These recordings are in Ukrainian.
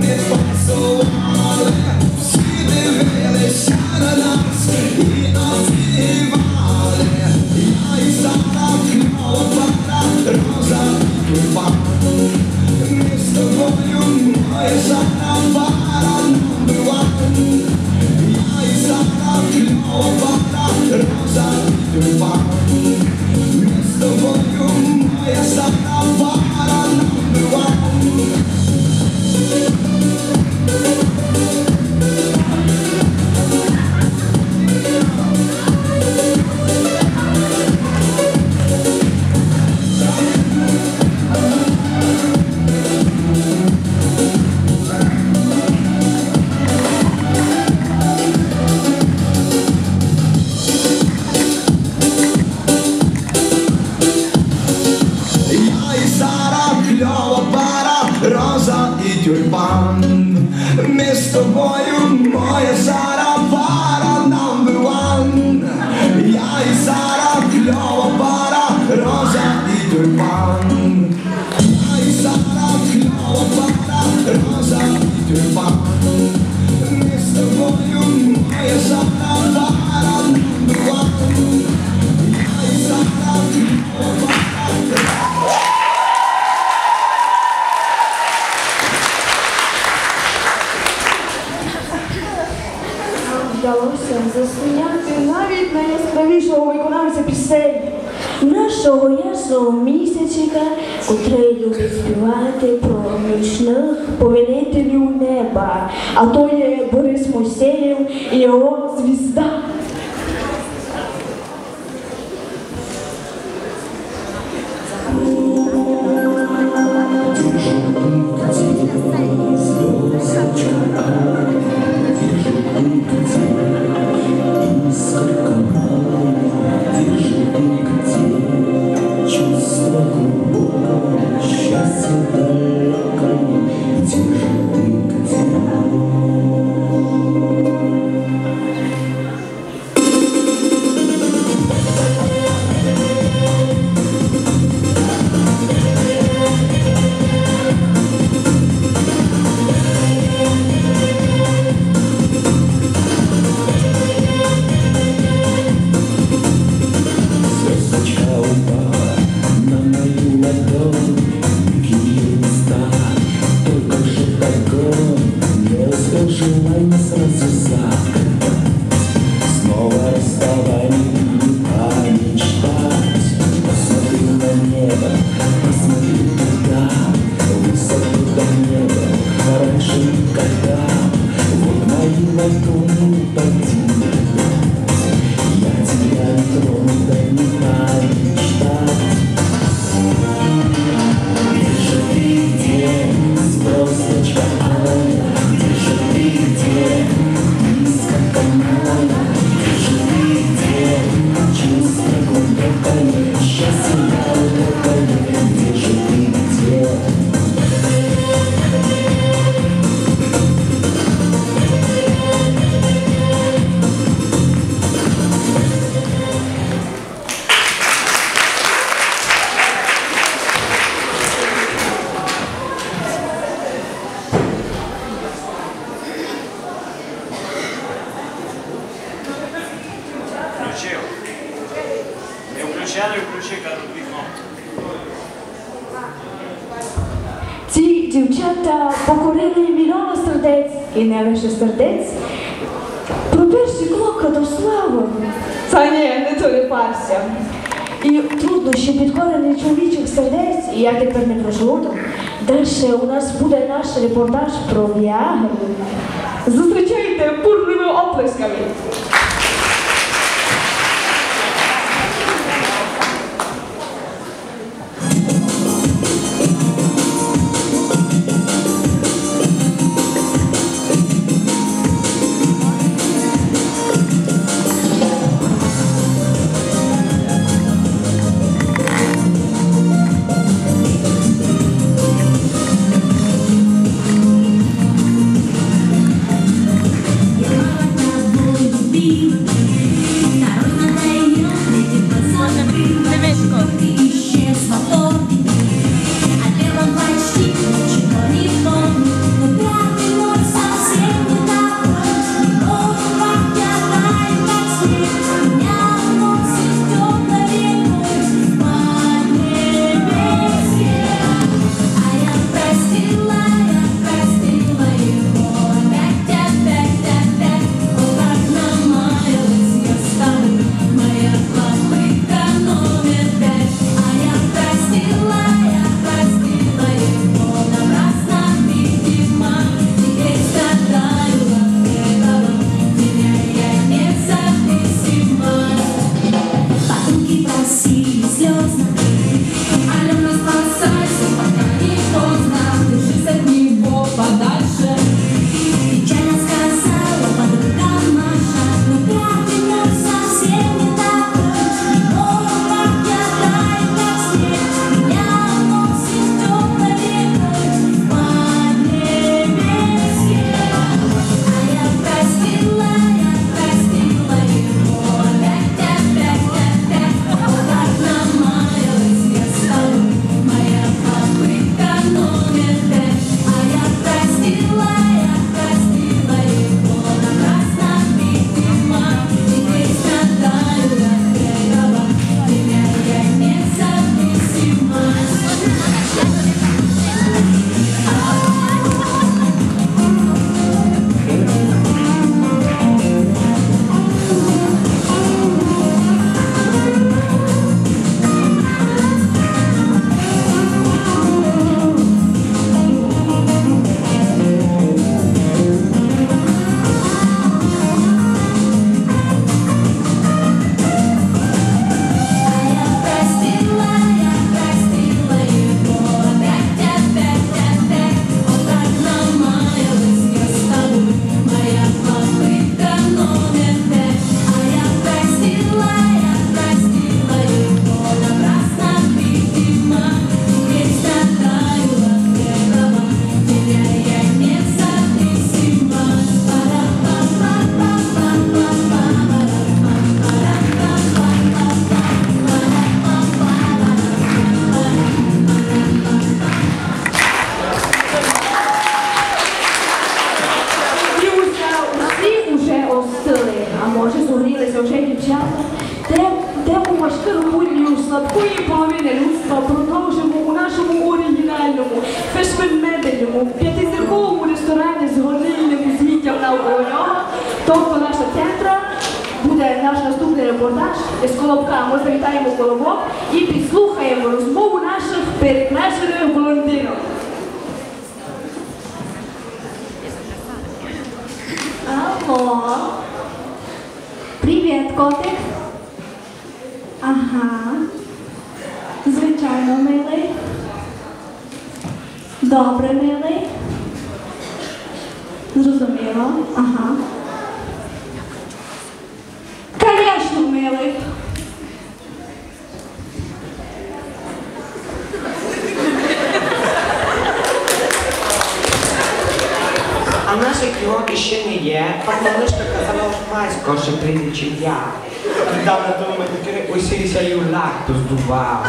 been for so long знов місячика, котрий любить співати про нічних повелителів неба. А то є Борис Мосєєв і його звізда. дівчата покорили мільйони сердець і не лише сердець. Про перші кроки до слави. Та ні, не турипався. І трудно, ще підкорений чоловічих сердець, і я тепер не про жодом. Далі у нас буде наш репортаж про Віагру. Зустрічайте бурними оплесками. Росії сльозна. В Колобок і підслухаємо розмову наших перекрещених блондинок. Алло. Привіт, котик. Ага. Звичайно, милий. Добре, милий. Зрозуміло. Ага. Конечно, милий. А наші кроки ще не є. Пані Лишка казала мать що прийде, чим я. Недавно тому матері усілися і у лакту здував.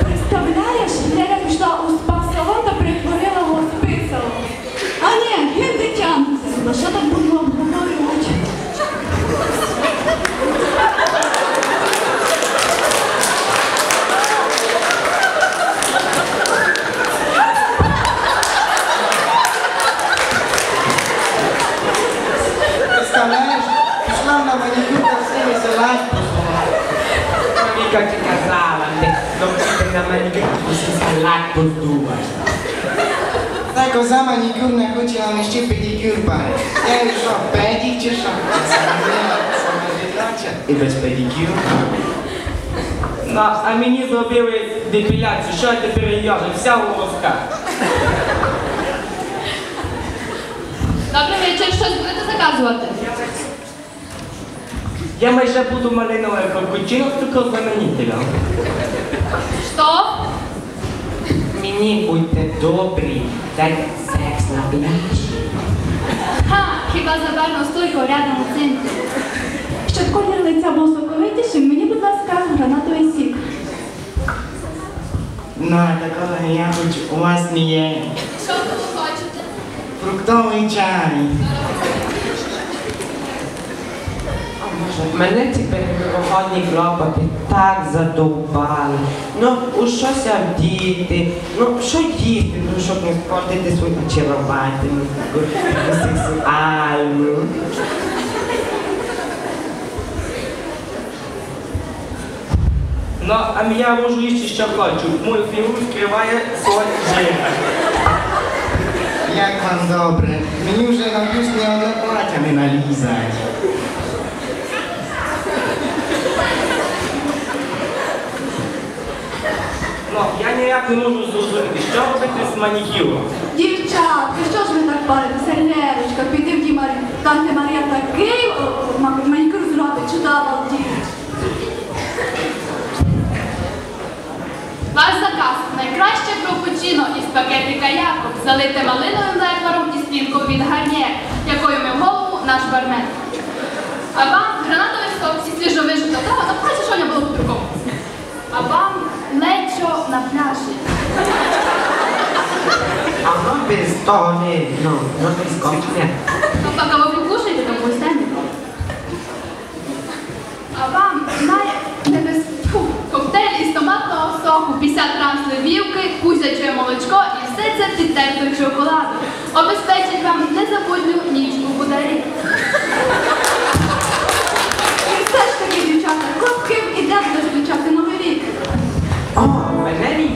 Представляєш, Леля пішла у спа-салон та перетворила його в. А ні. Ну що так було обговорювати? Представляєш, пішла на манікюр та всілися лакту Віка ти казала, ти добре на манікюр усілися лакту здуваш. Та коза манікюр не хоче, а ми ще педикюр пари. Я їй що, педик чи що? Сама жіноча. І без педикюр. Ну, а мені зробили депіляцію, що я тепер в'яжу? Вся волоска. Добрий вечір, щось будете заказувати? Я майже буду малинове капучино з цукрозамінителем. Що? Мені будьте добрі, дайте секс на пляжі. Ха, хіба за барну стойку рядом у центрі. Щоб колір лиця був соковитішим, мені, будь ласка, гранатовий сік. Ну, такого я хочу, у вас не є. Що ви хочете? Фруктовий чай. Мене ці переговорні клопоти так задовбали. Ну, у щось вдіти, ну, що їсти, ну, щоб не спортити свою очаровательну, сексуальну. Ну, а я можу їсти, що хочу. Мою фігуру скриває жира. Як вам добре? Мені вже на плюс ні одне плаття не налізать. Ну, я ніяк не можу зрозуміти, що робити з манікюром. Дівчатки, що ж ви так паритеся? Лерочка, піди в Дімарі. Там, де Марія такий манікюр зробить, чудово дівчат. Ваш заказ найкраще кропучино із пакетика Якоб, залите малиновим лекваром і спінкою від гарнє, якою ми в голову наш бармен. А вам гранатовий сок і свіжовижита кава, та бачиш, що не було купюком. А вам лечо на пляжі. А ну без того не, ну, ну без кончення. Ну, пока ви покушаєте, то пустимо. А вам най. Коктейль із томатного соку, 50 грам сливівки, кузяче молочко і все це під терпик шоколаду. Обезпечить вам незабутню ніч у бударі. І все ж таки, дівчата, ким іде рік. О,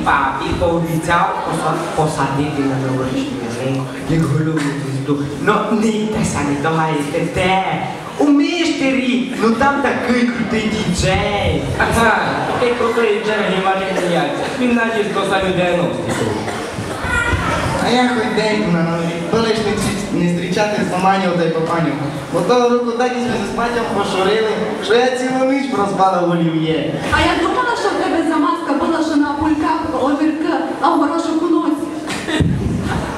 мене мій папі пообіцяв поса- посадити на новорічну ялинку, як голову звізду. Ну, не йдеся, не догаєте, де? У міштері, ну там такий крутий діджей. Ага, такий крутий Джергі Марін Яйця. Він надіс до самі 90-х. А я хоч день на новий рік. Коли не, зустріч- не зустрічати з Романів та й Папанів. Бо того року так і з батьком пошурили, що я цілу ніч проспала в олів'є. А я думала, що в тебе на пульках овірка, а в горошок у носі.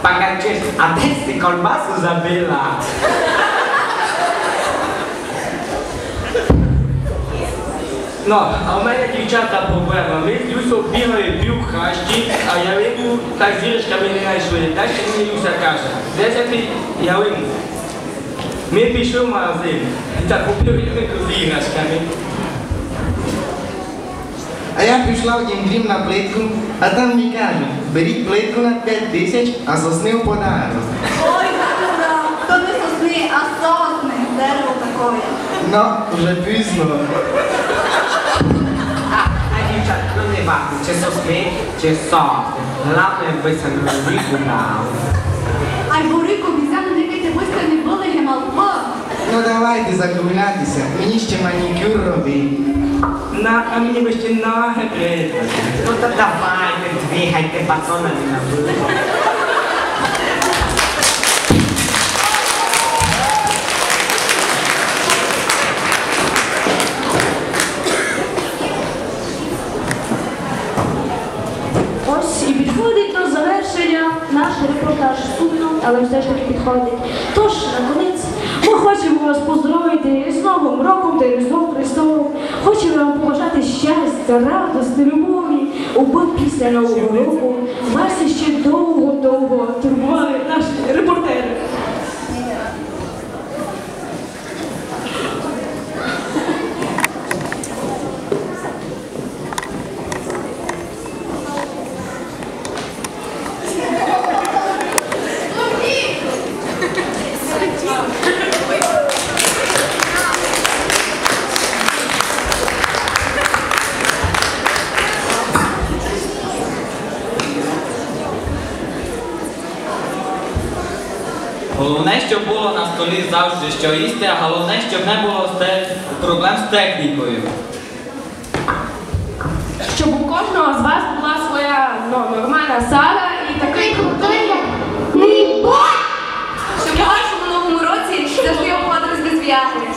Покажи, а де ти колбасу забила? Ну, а в мене дівчата проблема. Ми з Люсю бігали пів хащі, а ялинку так зірочками не знайшли. Далі мені Люся каже, де ж ти ялинку? Ми пішли в магазин і так купив ялинку з іграшками. А я пішла в дім на плитку, а там мені кажуть, беріть плитку на 5 тисяч, а сосни в подарунок. Ой, дура, то не сосни, а сосни. Дерево такое. Ну, вже пізно. А, а дівчат, ну не важно, чи сосни, чи сосни. Головне, аби се не гуляв. Ай, Борико, обіцяно, никайте виска не були гемалко. Ну давайте закруглятися, мені ще манікюр робити. На, а мені би ще ноги прийти. Ну то давайте, двигайте батонами на вулицю. Ось і підходить до завершення наш репортаж сумно, але все ж таки підходить. Тож, наконець, ми хочемо вас поздоровити з Новим роком та Різдвом Христовим. Хочемо вам побажати щастя, радості, любові, аби після Нового року вас ще довго-довго турбували наші репортери. Головне, щоб було на столі завжди що їсти, а головне, щоб не було проблем з технікою. Щоб у кожного з вас була своя ну, нормальна сала і такий крутий. Мій бой! Щоб у вашому новому році завжди обходились без в'яги.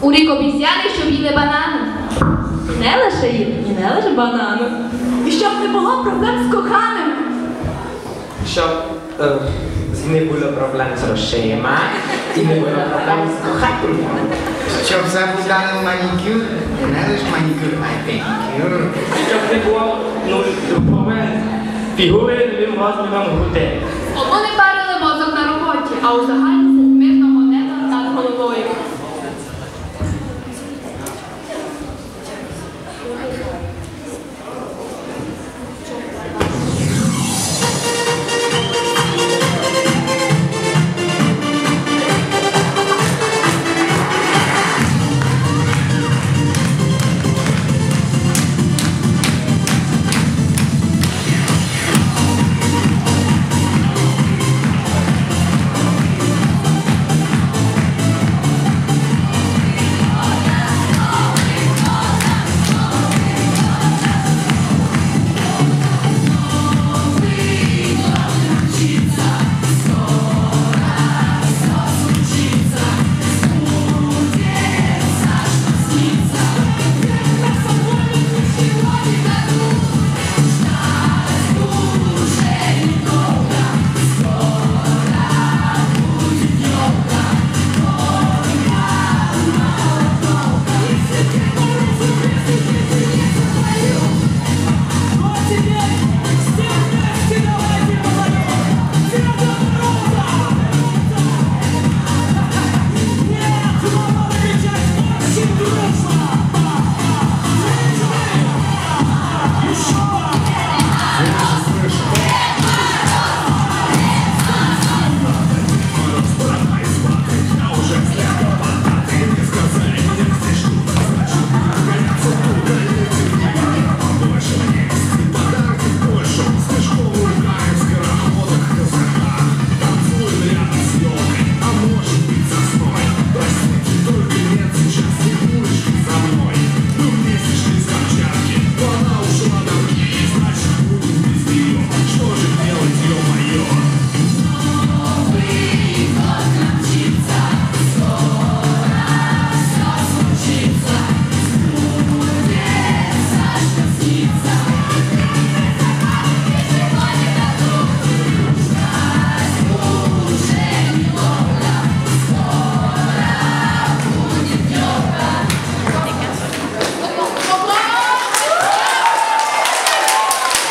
У рік обіцяли, щоб їли банани. Не лише їм, і не лише банану. І щоб не було проблем з коханими. Щоб е, не було проблем з грошима і не було проблем з коханням. Щоб забудали манікюр, не лише манікюр, а й педикюр. Щоб не було ну, проблем фігури новим розміром грудей. Або не парили мозок на роботі, а у загальному